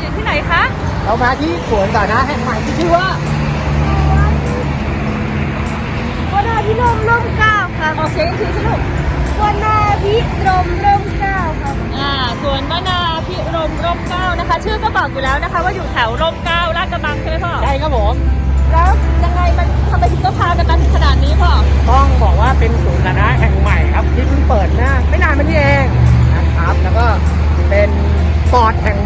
อยู่ที่ไหนคะ เรามาที่สวนสาธารณะแห่งใหม่ที่ชื่อว่าวันนาพิรมร่มเกล้าครับออกเสียงอีกทีสิลูกวันนาพิรมร่มเกล้าครับอ่าสวนมะนาวพิรมร่มเกล้านะคะ ชื่อก็บอกอยู่แล้วนะคะ ว่าอยู่แถวร่มเกล้าลาดกระบังใช่ไหมพ่อ ใช่ครับผม แล้วยังไงมันทำไมถึงต้องพากันมาถึงขนาดนี้พ่อ ต้องบอกว่าเป็นศูนย์สาธารณะแห่งใหม่ครับที่เพิ่งเปิดนะไม่นานมานี้เองนะครับ แล้วก็เป็นปอดแห่งใ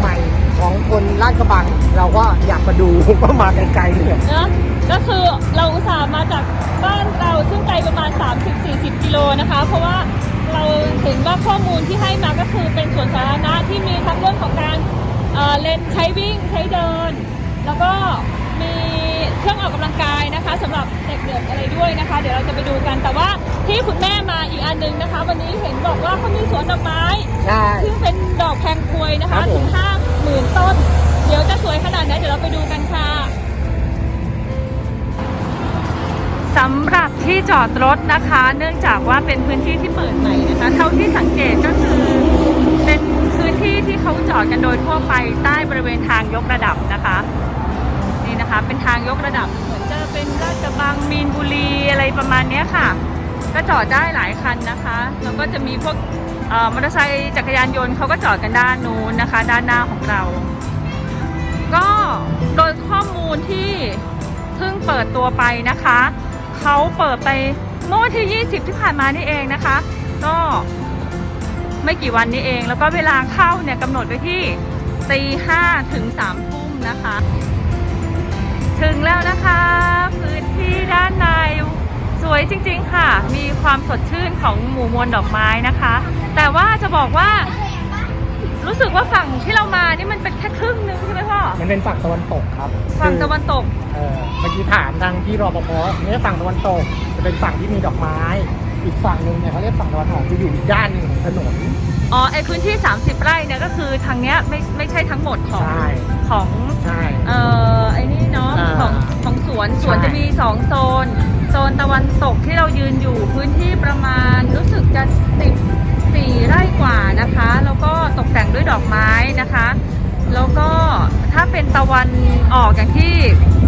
หม่ของคน ลาดกระบัง เราก็อยากมาดูก็มาไกลๆเลยเนอะก็คือเราอุตส่าห์มาจากบ้านเราซึ่งไกลประมาณ 30-40 กิโลนะคะ เพราะว่าเราเห็นว่าข้อมูลที่ให้มาก็คือเป็นสวนสาธารณะที่มีทั้งเรื่องของการเอ่อเล่นใช้วิ่งใช้เดิน แล้วก็มีเครื่องออกกำลังกายนะคะสำหรับเด็กๆอะไรด้วยนะคะ เดี๋ยวเราจะไปดูกันแต่ว่าที่คุณแม่มาอีกอันหนึงนะคะ วันนี้เห็นบอกว่าเขามีสวนดอกไม้ใช่ซึ่งเป็นดอกแพงพวยนะครัคะบผมถึงห้าหมื่นต้นเดี๋ยวจะสวยขนาดไหนเดี๋ยวเราไปดูกันค่ะสำหรับที่จอดรถนะคะ เนื่องจากว่าเป็นพื้นที่ที่เปิดใหม่นะคะ เท่าที่สังเกตก็คือเป็นพื้นที่ที่เขาจอดกันโดยทั่วไปใต้บริเวณทางยกระดับนะคะ นี่นะคะเป็นทางยกระดับเหมือนจะเป็นราชบังมีนบุรีอะไรประมาณนี้ค่ะ ก็จอดได้หลายคันนะคะแล้วก็จะมีพวกมอเตอร์ไซค์จักรยานยนต์เขาก็จอดกันด้านนู้นนะคะ ด้านหน้าของเรา โดยข้อมูลที่เพิ่งเปิดตัวไปนะคะ เขาเปิดไปเมื่อวันที่ 20 ที่ผ่านมานี่เองนะคะ ก็ไม่กี่วันนี้เอง แล้วก็เวลาเข้าเนี่ยกำหนดไว้ที่ตีห้าถึงสามทุ่มนะคะ ถึงแล้วนะคะ พื้นที่ด้านในสวยจริงๆค่ะ มีความสดชื่นของหมู่มวลดอกไม้นะคะ แต่ว่าจะบอกว่า รู้สึกว่าฝั่งที่เรามานี่มันเป็นแค่ครึ่งนึงใช่ไหมพ่อ มันเป็นฝั่งตะวันตกครับฝั่งตะวันตก เออเมื่อกี้ถามทางพี่รปภเนี่ยฝั่งตะวันตก จะเป็นฝั่งที่มีดอกไม้ อีกฝั่งหนึ่งเนี่ยเขาเรียกฝั่งตะวันออกจะอยู่อีกด้านหนึ่งของถนน อ๋อไอพื้นที่ 30 ไร่เนี่ยก็คือทางเนี้ยไม่ไม่ใช่ทั้งหมดของใช่ของใช่เอ่อไอ้นี่เนาะอ่าของของสวนสวนใช่จะมี2โซน โซนตะวันตกที่เรายืนอยู่พื้นที่ประมาณรู้สึกจะ 4 ไร่กว่านะคะ แล้วก็ตกแต่งด้วยดอกไม้นะคะ แล้วก็ถ้าเป็นตะวันออกอย่างที่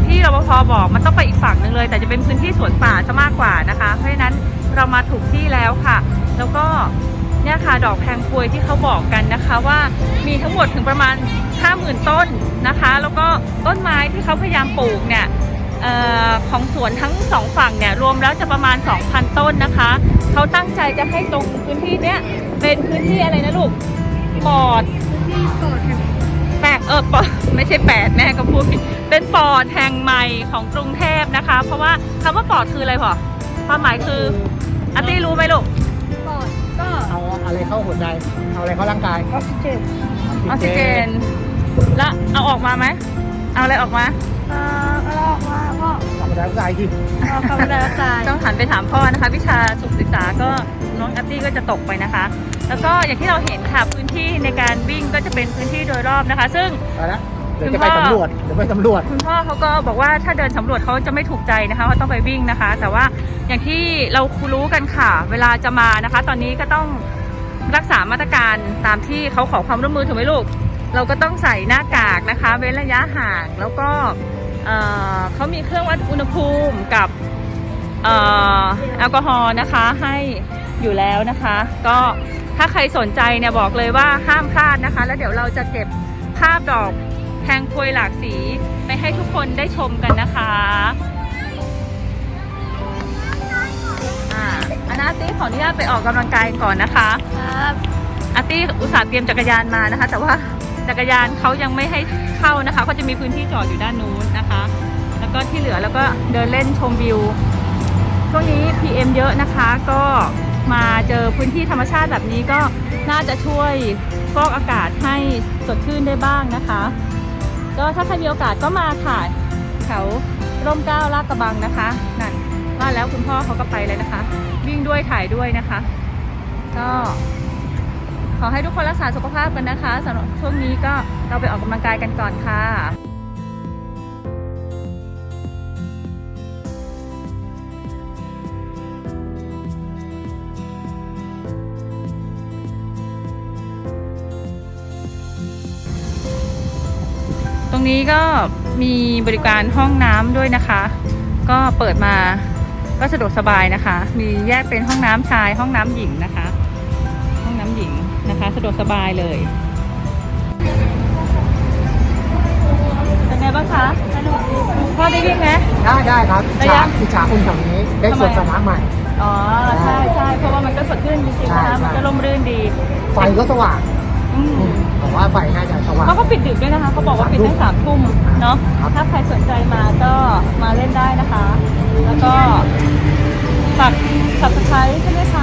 ที่รปภบอกมันต้องไปอีกฝั่งหนึ่งเลย แต่จะเป็นพื้นที่สวนป่าซะมากกว่านะคะ เพราะฉะนั้นเรามาถูกที่แล้วค่ะ แล้วก็เนี่ยค่ะดอกแพงพวยที่เขาบอกกันนะคะว่ามีทั้งหมดถึงประมาณ 50,000 ต้นนะคะ แล้วก็ต้นไม้ที่เขาพยายามปลูกเนี่ยออของสวนทั้งสองฝั่งเนี่ยรวมแล้วจะประมาณ 2,000 ต้นนะคะ เขาตั้งใจจะให้ตรงพื้นที่เนี้ยเป็นพื้นที่อะไรนะลูกปอดที่โปรดแห่งแปดเออปอไม่ใช่แปดแม่ก็พูดผิดเป็นปอดแห่งใหม่ของกรุงเทพนะคะ เพราะว่าคำว่าปอดคืออะไรพอความหมายคืออาร์ตี้รู้ไหมลูกปอดก็เอาอะไรเข้าหัวใจเอาอะไรเข้าร่างกายออกซิเจนออกซิเจนแล้วเอาออกมาไหมเอาอะไรออกมา เอ่อเอาออกมาก็คาร์บอนไดออกไซด์ที่เอาคาร์บอนไดออกไซด์ต้องหันไปถามพ่อนะคะ วิชาสุขศึกษาก็น้องอาร์ตี้ก็จะตกไปนะคะ แล้วก็อย่างที่เราเห็นค่ะพื้นที่ในการวิ่งก็จะเป็นพื้นที่โดยรอบนะคะ ซึ่ง ไปละเดี๋ยวจะไปสำรวจเดี๋ยวไปสำรวจ คุณพ่อเขาก็บอกว่าถ้าเดินสำรวจเขาจะไม่ถูกใจนะคะเขาต้องไปวิ่งนะคะ แต่ว่าอย่างที่เรารู้กันค่ะ เวลาจะมานะคะ ตอนนี้ก็ต้องรักษามาตรการตามที่เขาขอความร่วมมือถูกไหมลูก เราก็ต้องใส่หน้ากากนะคะ เว้นระยะห่างแล้วก็เอ่อ เขามีเครื่องวัดอุณหภูมิกับเอ่อแอลกอฮอล์นะคะให้อยู่แล้วนะคะ ก็ถ้าใครสนใจเนี่ยบอกเลยว่าห้ามพลาดนะคะ แล้วเดี๋ยวเราจะเก็บภาพดอกแทงพวยหลากสีไปให้ทุกคนได้ชมกันนะคะอ่าอันนาตี้ขออนุญาตไปออกกำลังกายก่อนนะคะครับอาร์ตี้อุตส่าห์เตรียมจักรยานมานะคะ แต่ว่าจักรยานเขายังไม่ให้เข้านะคะเขาจะมีพื้นที่จอดอยู่ด้านนู้นนะคะแล้ว ก็ที่เหลือแล้วก็เดินเล่นชมวิว ช่วงนี้ PM เยอะนะคะ ก็มาเจอพื้นที่ธรรมชาติแบบนี้ก็น่าจะช่วยฟอกอากาศให้สดชื่นได้บ้างนะคะ ก็ถ้าใครมีโอกาสก็มาค่ะแถวร่มเกล้าลาดกระบังนะคะนั่นว่าแล้วคุณพ่อเขาก็ไปเลยนะคะ วิ่งด้วยถ่ายด้วยนะคะ ก็ขอให้ทุกคนรักษาสุขภาพกันนะคะสำหรับช่วงนี้ก็เราไปออกกำลังกายกันก่อนค่ะ รงนี้ก็มีบริการห้องน้ำด้วยนะคะ ก็เปิดมาก็สะดวกสบายนะคะ มีแยกเป็นห้องน้ำชาย ห้องน้ำหญิงนะคะ ห้องน้ำหญิงนะคะ สะดวกสบายเลยเป็นไงบ้างคะพ่อได้วิ่งไหม ได้ได้ครับระฉายะอิจฉาคนแถวนี้ได้สวนสาธารณะใหม่ อ๋อ ใช่ใช่เพราะว่ามันก็สดชื่นจริงๆนะคะ ใช่ใช่ มันก็ร่มรื่นดี ไฟก็สว่างอืมอืมผม ว่าไฟน่าจะสว่างเพราะเขาปิดดึกด้วยนะคะเขาบอกว่าปิดตั้งสามทุ่มเนาะครับ ถ้าใครสนใจมาก็มาเล่นได้นะคะ แล้วก็ฝาก subscribe ใช่ไหมคะ